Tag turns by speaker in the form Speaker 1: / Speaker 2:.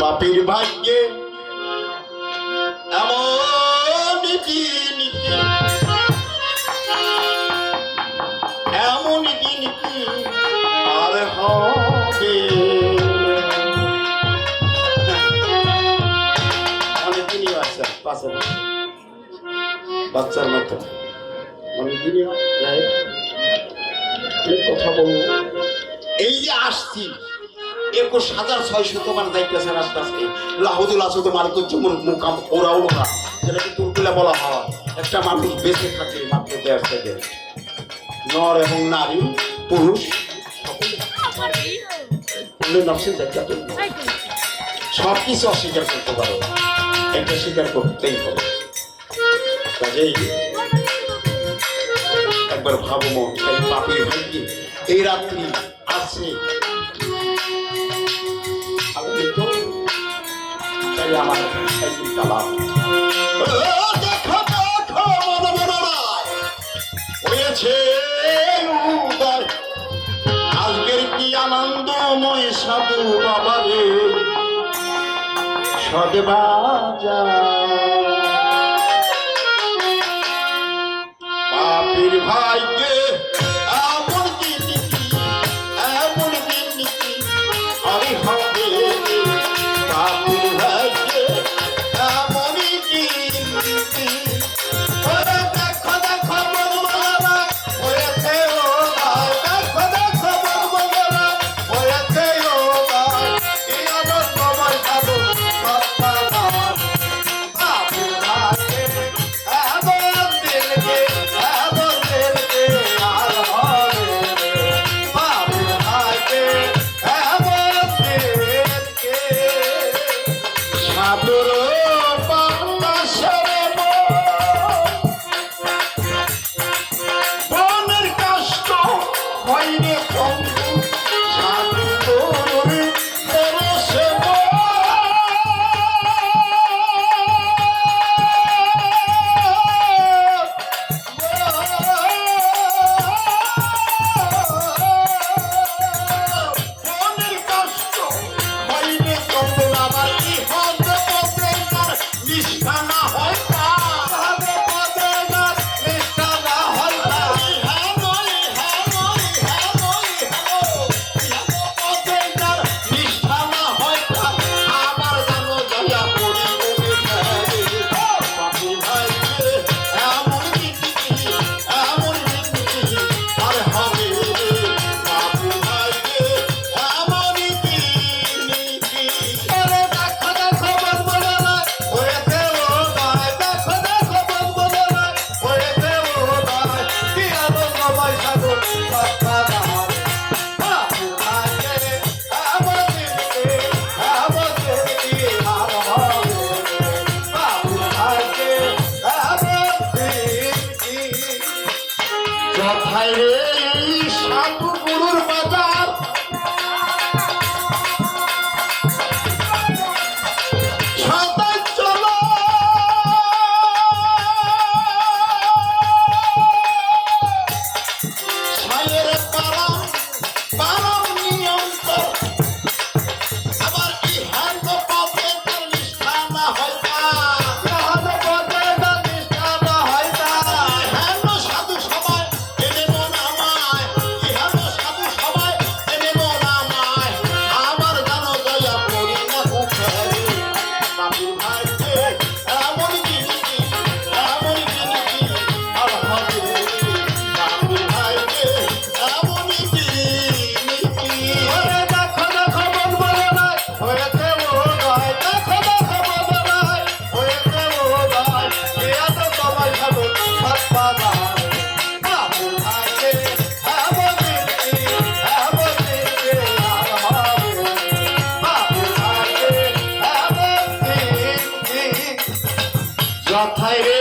Speaker 1: পাপির ভাগ্যে এমন দিন এমন দিন কি আর হবে। বাচ্চা পাশে বাচ্চার মতো। অনেকদিনই কথা বলব। এই যে আসছি একুশ হাজার ছয়শো তোমার মানে দায়িত্ব আছে রাস্তাতে লাহুদুল আসো তো মালিকুল জুমুর মুকাম ওরা ওরা। যেটাকে তুর্কুলা বলা হয়, একটা মানুষ বেঁচে থাকে মাত্র দেড় থেকে। নর এবং নারী, পুরুষ সব কিছু অস্বীকার করতে পারো। এটা স্বীকার করতেই হবে। কাজেই একবার ভাবো মন এই রাত্রি আছে। আমি কিন্তু চাই আমার একটাই চিন্তা লাভ হয়েছে আজকের কি আনন্দময় সাধু বাবা রে? সদবাজা পাপির ভাই Olha como হায় রে সাধু গুরুর বাজার। কথায় রে